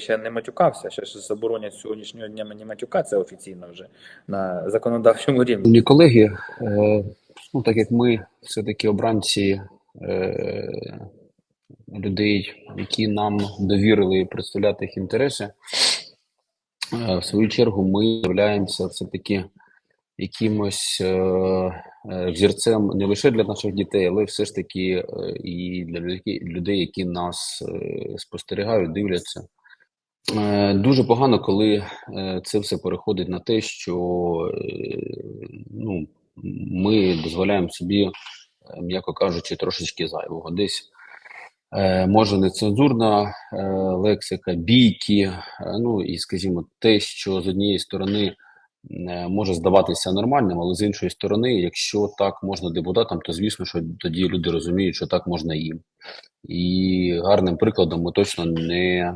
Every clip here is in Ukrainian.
ще не матюкався, ще ж заборонять сьогоднішнього дня мені матюкатися офіційно вже на законодавчому рівні. Шановні колеги, е, ну так як ми все-таки обранці е, людей, які нам довірили представляти їх інтереси, е, в свою чергу ми являємося все-таки якимось взірцем не лише для наших дітей, але все ж таки і для людей, які нас спостерігають, дивляться. Е, Дуже погано, коли е, це все переходить на те, що е, ну, ми дозволяємо собі, м'яко кажучи, трошечки зайвого. Десь може нецензурна лексика, бійки, ну і, скажімо, те, що з однієї сторони може здаватися нормальним, але з іншої сторони, якщо так можна депутатам, то звісно, що тоді люди розуміють, що так можна їм. І гарним прикладом ми точно не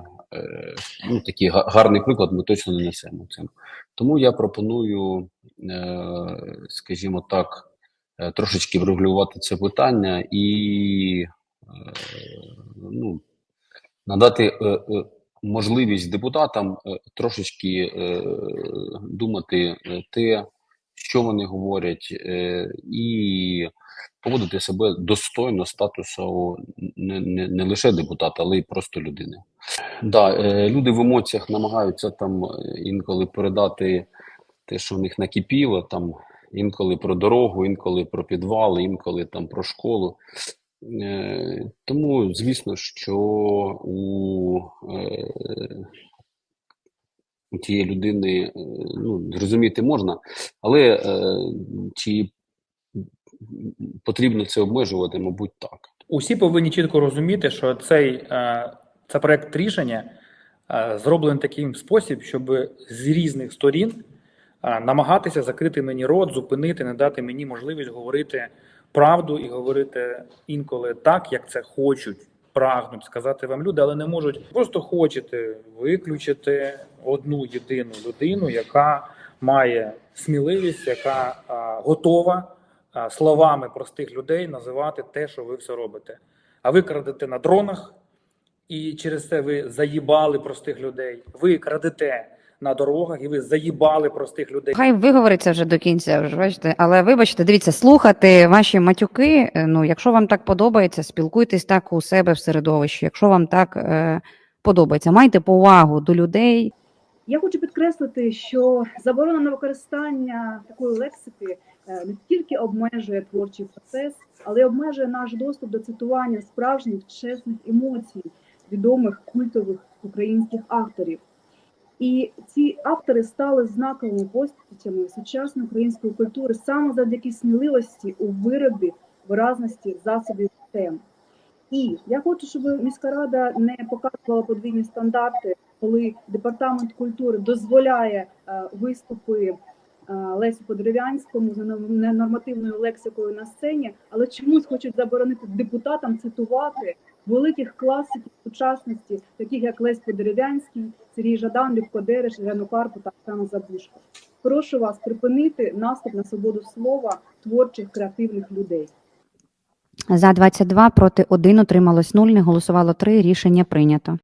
ну, такий гарний приклад ми точно не несемо цим. Тому я пропоную, е, скажімо так, е, трошечки врегулювати це питання і е, ну, надати е, е, можливість депутатам е, трошечки е, думати е, те, що вони говорять, е, і поводити себе достойно статусу не, не, не лише депутата, але й просто людини. Да, е, люди в емоціях намагаються там е, інколи передати те, що в них накипіло, там інколи про дорогу, інколи про підвал, інколи там про школу. Е, тому, звісно, що у, у тієї людини ну, зрозуміти можна, але чи потрібно це обмежувати, мабуть, так. Усі повинні чітко розуміти, що цей це проект рішення е, зроблений таким спосіб, щоб з різних сторін е, намагатися закрити мені рот, зупинити, не дати мені можливість говорити правду і говорити інколи так, як це хочуть, прагнуть сказати вам люди, але не можуть. Просто хочете виключити одну єдину людину, яка має сміливість, яка е, готова словами простих людей називати те, що ви все робите. А ви крадете на дронах, і через це ви заїбали простих людей. Ви крадете на дорогах, і ви заїбали простих людей. Хай виговориться вже до кінця, вже бачите. Але вибачте, дивіться, слухати ваші матюки. е, Ну, якщо вам так подобається, спілкуйтесь так у себе в середовищі. Якщо вам так е, подобається, майте повагу до людей. Я хочу підкреслити, що заборона на використання такої лексики е, не тільки обмежує творчий процес, але й обмежує наш доступ до цитування справжніх чесних емоцій відомих культових українських авторів. І ці автори стали знаковими постатями сучасної української культури саме завдяки сміливості у виробі виразності засобів тем. І я хочу, щоб міська рада не показувала подвійні стандарти, коли департамент культури дозволяє е, виступи е, Лесю Подерев'янському з ненормативною лексикою на сцені, але чомусь хочуть заборонити депутатам цитувати великих класиків сучасності, таких як Лесь Подерев'янський, Сергій Жадан, Любко Дереш, Ірину Карпу та Оксана Забушко. Прошу вас припинити наступ на свободу слова творчих креативних людей. За 22, проти 1, утрималось 0, не голосувало 3, рішення прийнято.